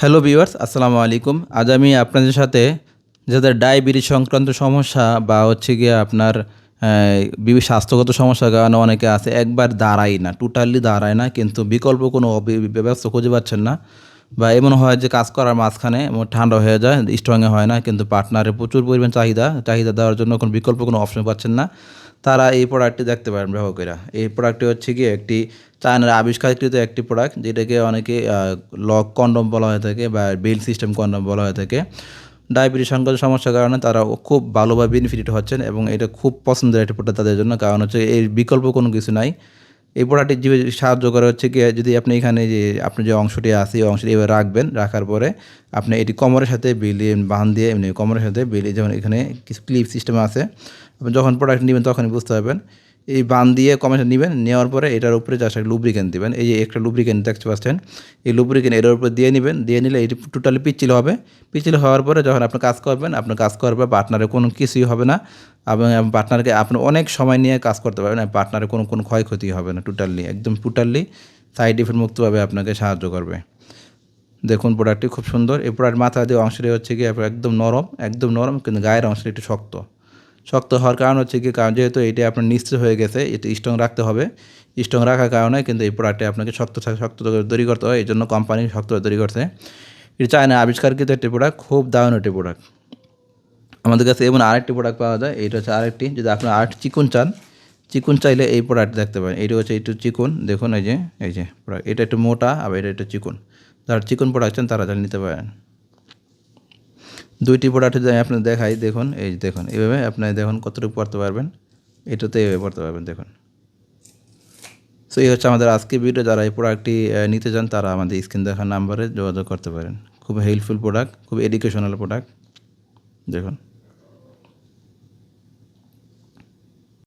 Hello viewers আসসালামু আলাইকুম। আজ আমি আপনাদের সাথে যাদের ডায়াবেটিস সংক্রান্ত সমস্যা বা হচ্ছে গিয়ে আপনার বিভিন্ন স্বাস্থ্যগত সমস্যার কারণে অনেকে আছে, একবার দাঁড়ায় না টোটালি দাঁড়ায় না, কিন্তু বিকল্প কোনো ব্যবস্থা খুঁজে পাচ্ছেন না বা এমন হয় যে কাজ করার মাঝখানে ঠান্ডা হয়ে যায় স্ট্রংয়ে হয় না, কিন্তু পার্টনারে প্রচুর পরিমাণ চাহিদা চাহিদা দেওয়ার জন্য কোনো বিকল্প কোনো অপশন পাচ্ছেন না। তারা এই প্রোডাক্টটি দেখতে পারেন গ্রাহকেরা এই প্রোডাক্টটি হচ্ছে কি একটি চায়নার আবিষ্কারকৃত একটি প্রোডাক্ট যেটাকে অনেকে লক কন্ডম বলা হয়ে থাকে বা বেল সিস্টেম কন্ডম বলা হয়ে থাকে। ডায়াবেটিস সংক্রান্ত সমস্যার কারণে তারা খুব ভালোভাবে বেনিফিট হচ্ছেন এবং এটা খুব পছন্দের একটি প্রোডাক্ট তাদের জন্য। কারণ হচ্ছে এর বিকল্প কোনো কিছু নাই। এই প্রোডাক্টটি যে সাহায্য করে হচ্ছে কি, যদি আপনি এখানে যে আপনি যে অংশটি আছে, এই অংশটি এবার রাখবেন, রাখার পরে আপনি এটি কমরের সাথে বিলিয়ে বাঁধ দিয়ে এমনি কোমরের সাথে বিলিয়ে, যেমন এখানে কিছু ক্লিপ সিস্টেম আছে, আপনি যখন প্রোডাক্ট নেবেন তখনই বুঝতে পারবেন এই বান দিয়ে কমেন্ট নেবেন, নেওয়ার পরে এটার উপরে জাস্ট একটা লুব্রিকেন্ট দিবেন। এই যে একটা লুব্রিকেন্ট দেখতে পাচ্ছেন, এই লুব্রিকেন্ট এটার উপরে দিয়ে নেবেন, দিয়ে নিলে এটি টোটালি পিচ্ছিল হবে। পিচ্ছিল হওয়ার পরে যখন আপনি কাজ করবেন, আপনি কাজ করার পর পার্টনারের কোনো কিছুই হবে না। এবং পার্টনারকে আপনি অনেক সময় নিয়ে কাজ করতে পারবেন পার্টনারের কোনো কোনো ক্ষয়ক্ষতি হবে না টোটালি একদম টোটালি সাইড ইফেক্ট মুক্তভাবে আপনাকে সাহায্য করবে। দেখুন প্রোডাক্টটি খুব সুন্দর। এই প্রোডাক্ট মাথা দিয়ে অংশটি হচ্ছে কি, একদম নরম একদম নরম, কিন্তু গায়ের অংশটি একটু শক্ত। শক্ত হওয়ার কারণ হচ্ছে কি, কারণ যেহেতু এটি আপনার নিশ্চিত হয়ে গেছে, এটা স্ট্রং রাখতে হবে। স্ট্রং রাখার কারণে কিন্তু এই প্রোডাক্টটি আপনাকে শক্ত শক্ত তৈরি করতে হয় এই জন্য কোম্পানি শক্ত তৈরি করছে। এটি চায়না আবিষ্কারকৃত একটি প্রোডাক্ট খুব দারুণ একটি প্রোডাক্ট আমাদের কাছে এমন আরেকটি প্রোডাক্ট পাওয়া যায়, এইটা হচ্ছে আরেকটি, যদি আপনার আরেকটি চিকুন চান, চিকুন চাইলে এই প্রোডাক্ট দেখতে পারেন। এইটা হচ্ছে একটু চিকুন, দেখুন এই যে এই যে প্রোডাক্ট এটা একটু মোটা, আবার এটা একটু চিকুন। যারা চিকুন প্রোডাক্ট চান, তারা নিতে পারেন। দুইটি প্রোডাক্ট যদি আমি আপনার দেখাই, দেখুন, এই দেখুন, এইভাবে আপনি দেখুন কতটুকু পড়তে পারবেন। এটাতে এইভাবে পড়তে পারবেন, দেখুন। সো এই হচ্ছে আমাদের আজকে ভিডিও যারা এই প্রোডাক্টটি নিতে চান, তারা আমাদের স্ক্রিন দেখার নাম্বারে যোগাযোগ করতে পারেন। খুব হেল্পফুল প্রোডাক্ট খুব এডুকেশনাল প্রোডাক্ট দেখুন।